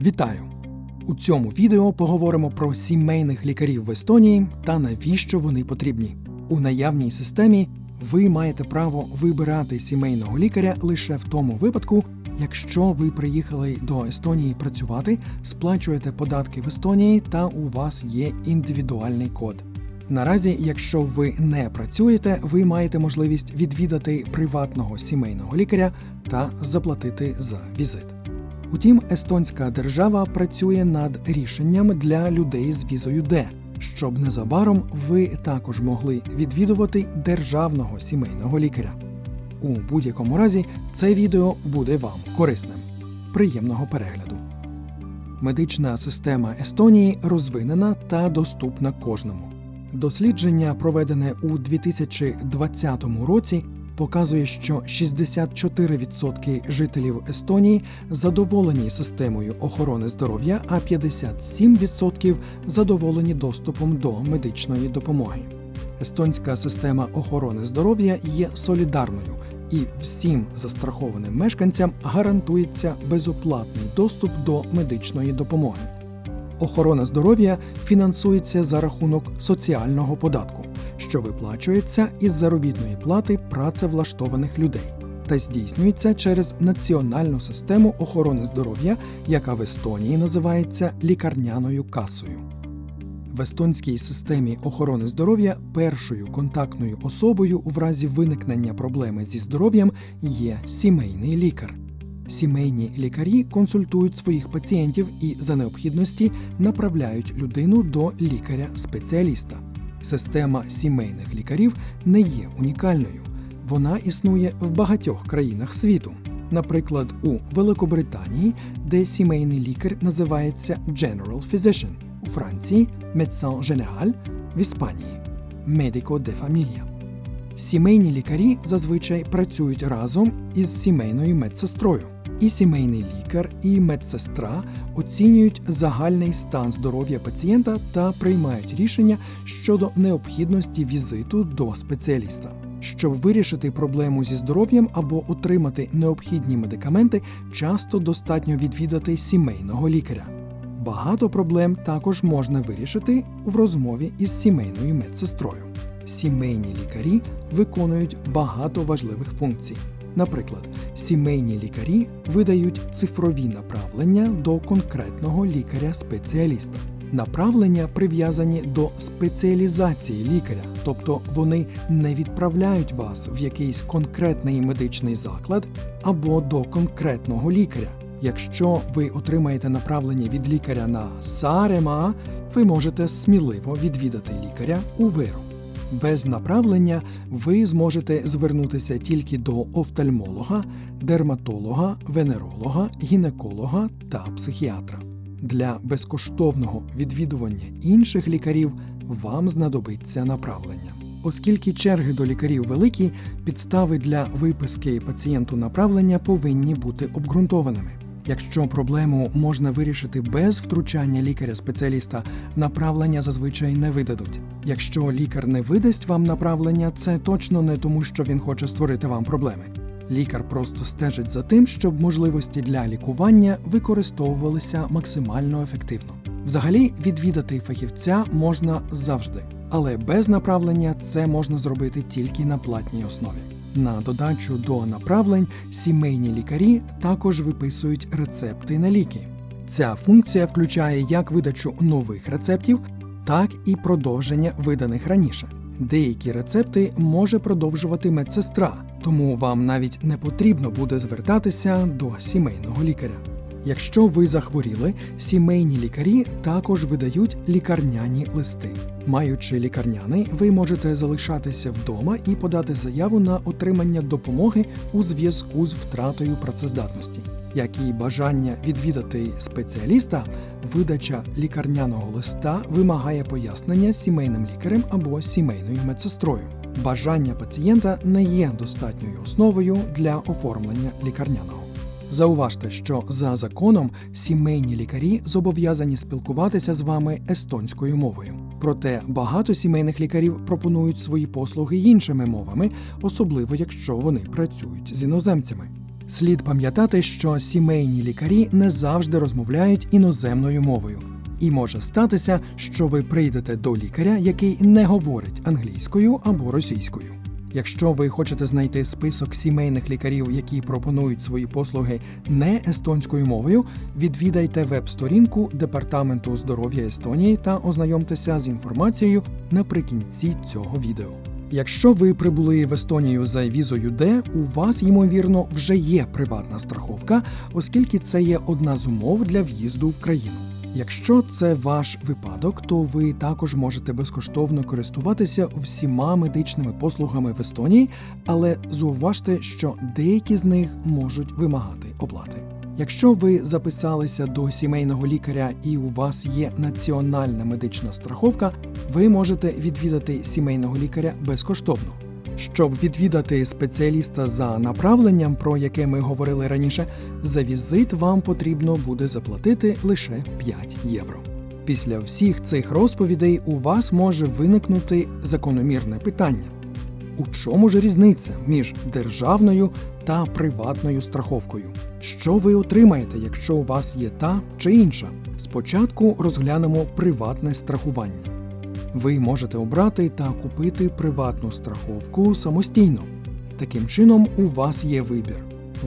Вітаю! У цьому відео поговоримо про сімейних лікарів в Естонії та навіщо вони потрібні. У наявній системі ви маєте право вибирати сімейного лікаря лише в тому випадку, якщо ви приїхали до Естонії працювати, сплачуєте податки в Естонії та у вас є індивідуальний код. Наразі, якщо ви не працюєте, ви маєте можливість відвідати приватного сімейного лікаря та заплатити за візит. Утім, естонська держава працює над рішенням для людей з візою Д, щоб незабаром ви також могли відвідувати державного сімейного лікаря. У будь-якому разі це відео буде вам корисним. Приємного перегляду. Медична система Естонії розвинена та доступна кожному. Дослідження, проведене у 2020 році, показує, що 64% жителів Естонії задоволені системою охорони здоров'я, а 57% задоволені доступом до медичної допомоги. Естонська система охорони здоров'я є солідарною і всім застрахованим мешканцям гарантується безоплатний доступ до медичної допомоги. Охорона здоров'я фінансується за рахунок соціального податку, що виплачується із заробітної плати працевлаштованих людей, та здійснюється через національну систему охорони здоров'я, яка в Естонії називається лікарняною касою. В естонській системі охорони здоров'я першою контактною особою у разі виникнення проблеми зі здоров'ям є сімейний лікар. Сімейні лікарі консультують своїх пацієнтів і за необхідності направляють людину до лікаря-спеціаліста. Система сімейних лікарів не є унікальною. Вона існує в багатьох країнах світу. Наприклад, у Великобританії, де сімейний лікар називається General Physician, у Франції Médecin Général, в Іспанії Medico de Familia. Сімейні лікарі зазвичай працюють разом із сімейною медсестрою. І сімейний лікар, і медсестра оцінюють загальний стан здоров'я пацієнта та приймають рішення щодо необхідності візиту до спеціаліста. Щоб вирішити проблему зі здоров'ям або отримати необхідні медикаменти, часто достатньо відвідати сімейного лікаря. Багато проблем також можна вирішити в розмові із сімейною медсестрою. Сімейні лікарі виконують багато важливих функцій. Наприклад, сімейні лікарі видають цифрові направлення до конкретного лікаря-спеціаліста. Направлення прив'язані до спеціалізації лікаря, тобто вони не відправляють вас в якийсь конкретний медичний заклад або до конкретного лікаря. Якщо ви отримаєте направлення від лікаря на Сарема, ви можете сміливо відвідати лікаря у Виру. Без направлення ви зможете звернутися тільки до офтальмолога, дерматолога, венеролога, гінеколога та психіатра. Для безкоштовного відвідування інших лікарів вам знадобиться направлення. Оскільки черги до лікарів великі, підстави для виписки пацієнту направлення повинні бути обґрунтованими. Якщо проблему можна вирішити без втручання лікаря-спеціаліста, направлення зазвичай не видадуть. Якщо лікар не видасть вам направлення, це точно не тому, що він хоче створити вам проблеми. Лікар просто стежить за тим, щоб можливості для лікування використовувалися максимально ефективно. Взагалі, відвідати фахівця можна завжди, але без направлення це можна зробити тільки на платній основі. На додачу до направлень сімейні лікарі також виписують рецепти на ліки. Ця функція включає як видачу нових рецептів, так і продовження виданих раніше. Деякі рецепти може продовжувати медсестра, тому вам навіть не потрібно буде звертатися до сімейного лікаря. Якщо ви захворіли, сімейні лікарі також видають лікарняні листи. Маючи лікарняний, ви можете залишатися вдома і подати заяву на отримання допомоги у зв'язку з втратою працездатності. Як і бажання відвідати спеціаліста, видача лікарняного листа вимагає пояснення сімейним лікарем або сімейною медсестрою. Бажання пацієнта не є достатньою основою для оформлення лікарняного. Зауважте, що за законом сімейні лікарі зобов'язані спілкуватися з вами естонською мовою. Проте багато сімейних лікарів пропонують свої послуги іншими мовами, особливо якщо вони працюють з іноземцями. Слід пам'ятати, що сімейні лікарі не завжди розмовляють іноземною мовою, і може статися, що ви прийдете до лікаря, який не говорить англійською або російською. Якщо ви хочете знайти список сімейних лікарів, які пропонують свої послуги не естонською мовою, відвідайте веб-сторінку Департаменту здоров'я Естонії та ознайомтеся з інформацією наприкінці цього відео. Якщо ви прибули в Естонію за візою Д, у вас ймовірно вже є приватна страховка, оскільки це є одна з умов для в'їзду в країну. Якщо це ваш випадок, то ви також можете безкоштовно користуватися всіма медичними послугами в Естонії, але зауважте, що деякі з них можуть вимагати оплати. Якщо ви записалися до сімейного лікаря і у вас є національна медична страховка, ви можете відвідати сімейного лікаря безкоштовно. Щоб відвідати спеціаліста за направленням, про яке ми говорили раніше, за візит вам потрібно буде заплатити лише 5 євро. Після всіх цих розповідей у вас може виникнути закономірне питання: у чому ж різниця між державною та приватною страховкою? Що ви отримаєте, якщо у вас є та чи інша? Спочатку розглянемо приватне страхування. Ви можете обрати та купити приватну страховку самостійно. Таким чином, у вас є вибір.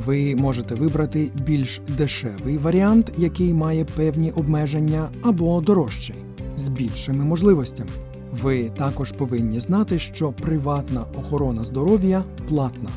Ви можете вибрати більш дешевий варіант, який має певні обмеження, або дорожчий з більшими можливостями. Ви також повинні знати, що приватна охорона здоров'я платна.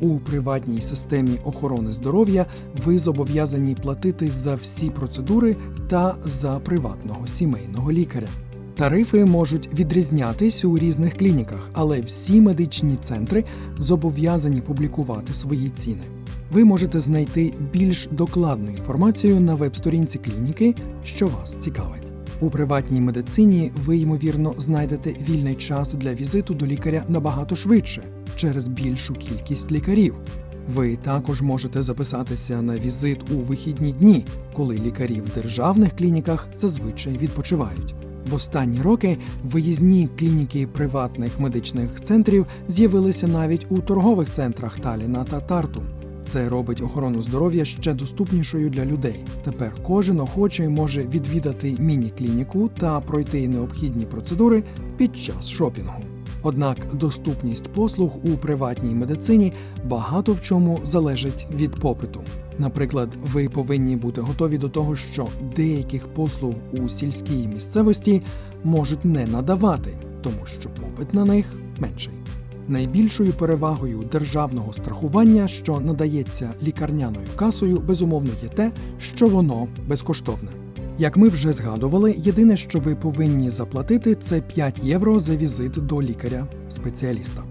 У приватній системі охорони здоров'я ви зобов'язані платити за всі процедури та за приватного сімейного лікаря. Тарифи можуть відрізнятись у різних клініках, але всі медичні центри зобов'язані публікувати свої ціни. Ви можете знайти більш докладну інформацію на веб-сторінці клініки, що вас цікавить. У приватній медицині ви, ймовірно, знайдете вільний час для візиту до лікаря набагато швидше через більшу кількість лікарів. Ви також можете записатися на візит у вихідні дні, коли лікарі в державних клініках зазвичай відпочивають. В останні роки виїзні клініки приватних медичних центрів з'явилися навіть у торгових центрах Таліна та Тарту. Це робить охорону здоров'я ще доступнішою для людей. Тепер кожен охочий може відвідати міні-клініку та пройти необхідні процедури під час шопінгу. Однак доступність послуг у приватній медицині багато в чому залежить від попиту. Наприклад, ви повинні бути готові до того, що деяких послуг у сільській місцевості можуть не надавати, тому що попит на них менший. Найбільшою перевагою державного страхування, що надається лікарняною касою, безумовно є те, що воно безкоштовне. Як ми вже згадували, єдине, що ви повинні заплатити, це 5 євро за візит до лікаря-спеціаліста.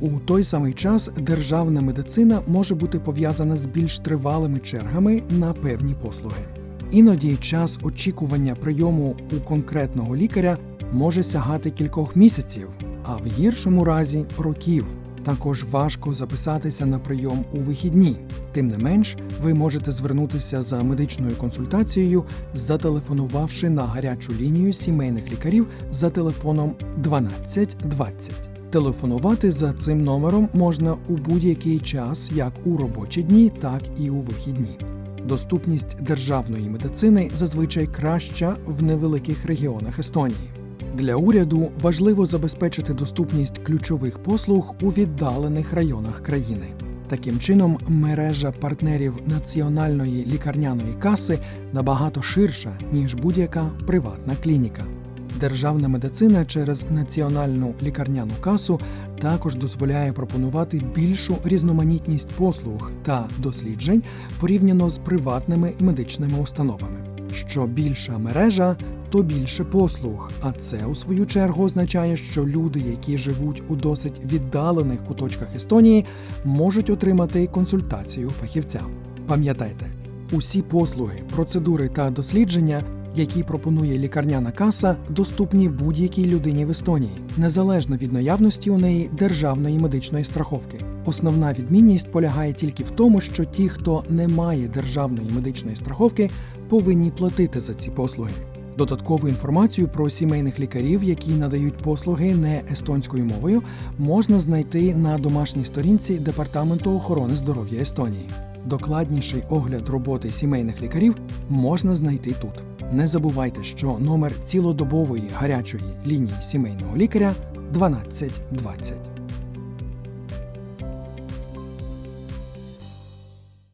У той самий час державна медицина може бути пов'язана з більш тривалими чергами на певні послуги. Іноді час очікування прийому у конкретного лікаря може сягати кількох місяців, а в гіршому разі років. Також важко записатися на прийом у вихідні. Тим не менш, ви можете звернутися за медичною консультацією, зателефонувавши на гарячу лінію сімейних лікарів за телефоном 1220. Телефонувати за цим номером можна у будь-який час, як у робочі дні, так і у вихідні. Доступність державної медицини зазвичай краща в невеликих регіонах Естонії. Для уряду важливо забезпечити доступність ключових послуг у віддалених районах країни. Таким чином, мережа партнерів національної лікарняної каси набагато ширша ніж будь-яка приватна клініка. Державна медицина через національну лікарняну касу також дозволяє пропонувати більшу різноманітність послуг та досліджень порівняно з приватними медичними установами. Що більша мережа, то більше послуг. А це у свою чергу означає, що люди, які живуть у досить віддалених куточках Естонії, можуть отримати консультацію фахівця. Пам'ятайте, усі послуги, процедури та дослідження, які пропонує лікарняна каса, доступні будь-якій людині в Естонії, незалежно від наявності у неї державної медичної страховки. Основна відмінність полягає тільки в тому, що ті, хто не має державної медичної страховки, повинні платити за ці послуги. Додаткову інформацію про сімейних лікарів, які надають послуги не естонською мовою, можна знайти на домашній сторінці Департаменту охорони здоров'я Естонії. Докладніший огляд роботи сімейних лікарів можна знайти тут. Не забувайте, що номер цілодобової гарячої лінії сімейного лікаря 1220.